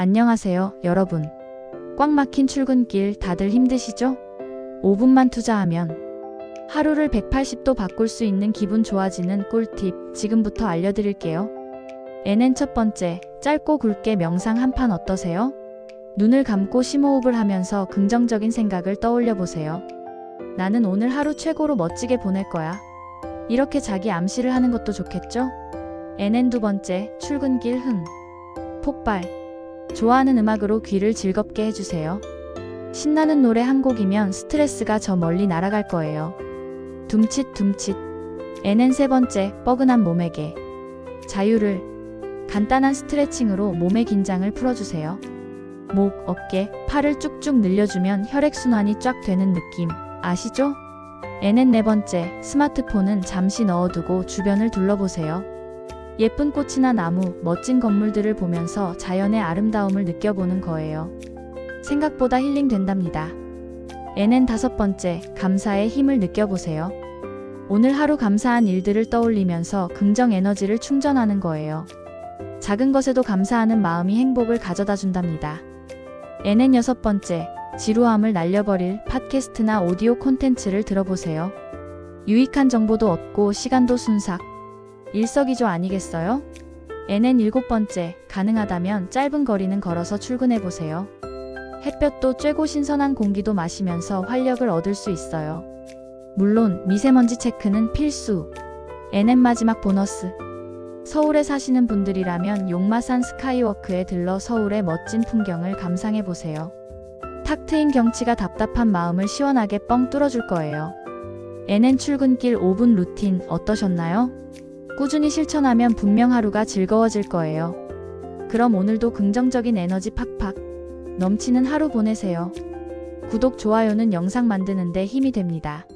안녕하세요, 여러분. 꽉 막힌 출근길 다들 힘드시죠? 5분만 투자하면 하루를 180도 바꿀 수 있는 기분 좋아지는 꿀팁 지금부터 알려드릴게요. N은 첫 번째, 짧고 굵게 명상 한 판 어떠세요? 눈을 감고 심호흡을 하면서 긍정적인 생각을 떠올려 보세요. 나는 오늘 하루 최고로 멋지게 보낼 거야. 이렇게 자기 암시를 하는 것도 좋겠죠? N은 두 번째, 출근길 흥. 폭발. 좋아하는 음악으로 귀를 즐겁게 해주세요. 신나는 노래 한 곡이면 스트레스가 저 멀리 날아갈 거예요. 둠칫 둠칫. N은 세 번째, 뻐근한 몸에게. 자유를. 간단한 스트레칭으로 몸의 긴장을 풀어주세요. 목, 어깨, 팔을 쭉쭉 늘려주면 혈액순환이 쫙 되는 느낌. 아시죠? N은 네 번째, 스마트폰은 잠시 넣어두고 주변을 둘러보세요. 예쁜 꽃이나 나무, 멋진 건물들을 보면서 자연의 아름다움을 느껴보는 거예요. 생각보다 힐링 된답니다. N은 다섯 번째, 감사의 힘을 느껴보세요. 오늘 하루 감사한 일들을 떠올리면서 긍정 에너지를 충전하는 거예요. 작은 것에도 감사하는 마음이 행복을 가져다 준답니다. N은 여섯 번째, 지루함을 날려버릴 팟캐스트나 오디오 콘텐츠를 들어보세요. 유익한 정보도 얻고 시간도 순삭. 일석이조 아니겠어요? N은 일곱 번째, 가능하다면 짧은 거리는 걸어서 출근해 보세요. 햇볕도 쬐고 신선한 공기도 마시면서 활력을 얻을 수 있어요. 물론 미세먼지 체크는 필수. N은 마지막 보너스. 서울에 사시는 분들이라면 용마산 스카이워크에 들러 서울의 멋진 풍경을 감상해 보세요. 탁 트인 경치가 답답한 마음을 시원하게 뻥 뚫어줄 거예요. N은 출근길 5분 루틴 어떠셨나요? 꾸준히 실천하면 분명 하루가 즐거워질 거예요. 그럼 오늘도 긍정적인 에너지 팍팍 넘치는 하루 보내세요. 구독, 좋아요는 영상 만드는데 힘이 됩니다.